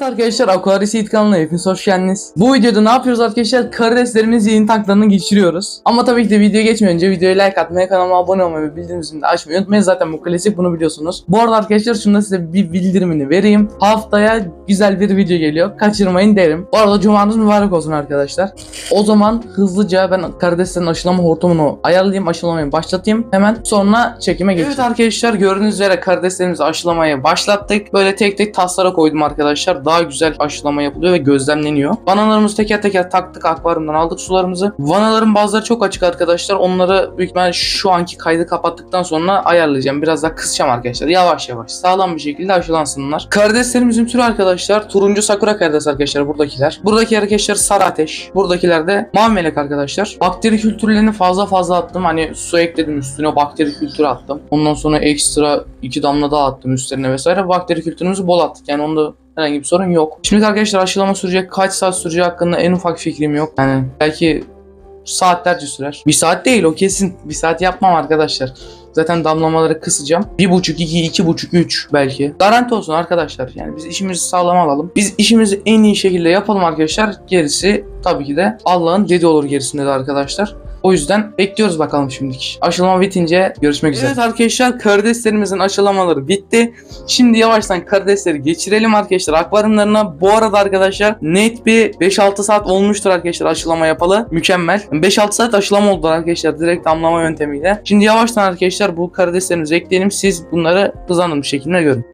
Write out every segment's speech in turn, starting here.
Evet arkadaşlar Aquarius Eat kanalına hepiniz hoş geldiniz. Bu videoda ne yapıyoruz arkadaşlar? Karideslerimizin yeni tanklarını geçiriyoruz. Ama tabii ki de videoya geçmeden önce videoya like atmayı, kanalıma abone olmayı ve bildirim zilini de açmayı unutmayın. Zaten bu klasik bunu biliyorsunuz. Bu arada arkadaşlar şunu size bir bildirimini vereyim. Haftaya güzel bir video geliyor. Kaçırmayın derim. Bu arada cumanız mübarek olsun arkadaşlar. O zaman hızlıca ben karideslerin aşılama hortumunu ayarlayayım, aşılamayı başlatayım. Hemen sonra çekime geçeyim. Evet arkadaşlar gördüğünüz üzere karideslerimizi aşılamaya başlattık. Böyle tek tek taslara koydum arkadaşlar. Daha güzel aşılama yapılıyor ve gözlemleniyor. Vanalarımızı teker teker taktık akvaryumdan aldık sularımızı. Vanaların bazıları çok açık arkadaşlar. Onları büyük ihtimalle şu anki kaydı kapattıktan sonra ayarlayacağım. Biraz daha kısacağım arkadaşlar. Yavaş yavaş sağlam bir şekilde aşılansınlar. Karideslerimizin türü arkadaşlar turuncu sakura karides arkadaşlar buradakiler. Buradaki arkadaşlar sarı ateş. Buradakiler de mavi melek arkadaşlar. Bakteri kültürlerini fazla fazla attım. Hani su ekledim üstüne bakteri kültürü attım. Ondan sonra ekstra iki damla daha attım üstlerine vesaire. Bakteri kültürümüzü bol attık. Yani onda herhangi bir sorun yok. Şimdi arkadaşlar aşılama sürecek kaç saat süreceği hakkında en ufak fikrim yok. Yani belki saatlerce sürer. Bir saat değil o kesin. Bir saat yapmam arkadaşlar. Zaten damlamaları kısacağım. 1.5, 2, 2.5, 3 belki. Garanti olsun arkadaşlar. Yani biz işimizi sağlam alalım. Biz işimizi en iyi şekilde yapalım arkadaşlar. Gerisi tabii ki de Allah'ın dedi olur gerisinde de arkadaşlar. O yüzden bekliyoruz bakalım şimdiki. Aşılama bitince görüşmek üzere. Evet arkadaşlar karideslerimizin aşılamaları bitti. Şimdi yavaştan karidesleri geçirelim arkadaşlar akvaryumlarına. Bu arada arkadaşlar net bir 5-6 saat olmuştur arkadaşlar aşılama yapalı. Mükemmel. 5-6 saat aşılama oldu arkadaşlar direkt damlama yöntemiyle. Şimdi yavaştan arkadaşlar bu karideslerimizi ekleyelim. Siz bunları hızlandırmış şekilde görün.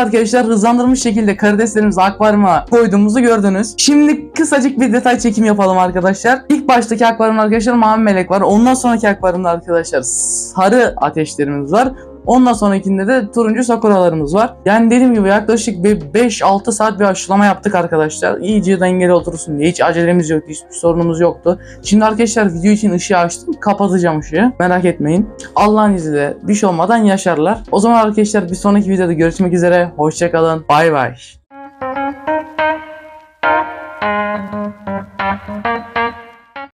Arkadaşlar hızlandırılmış şekilde karideslerimizi akvaryuma koyduğumuzu gördünüz. Şimdi kısacık bir detay çekim yapalım arkadaşlar. İlk baştaki akvaryumda arkadaşlar mavi melek var. Ondan sonraki akvaryumda arkadaşlar sarı ateşlerimiz var. Ondan sonrakinde de turuncu sakuralarımız var. Yani dediğim gibi yaklaşık bir 5-6 saat bir aşılama yaptık arkadaşlar. İyice dengeli otursun diye. Hiç acelemiz yoktu. Hiçbir sorunumuz yoktu. Şimdi arkadaşlar video için ışığı açtım. Kapatacağım ışığı. Merak etmeyin. Allah'ın izniyle bir şey olmadan yaşarlar. O zaman arkadaşlar bir sonraki videoda görüşmek üzere. Hoşçakalın. Bay bay.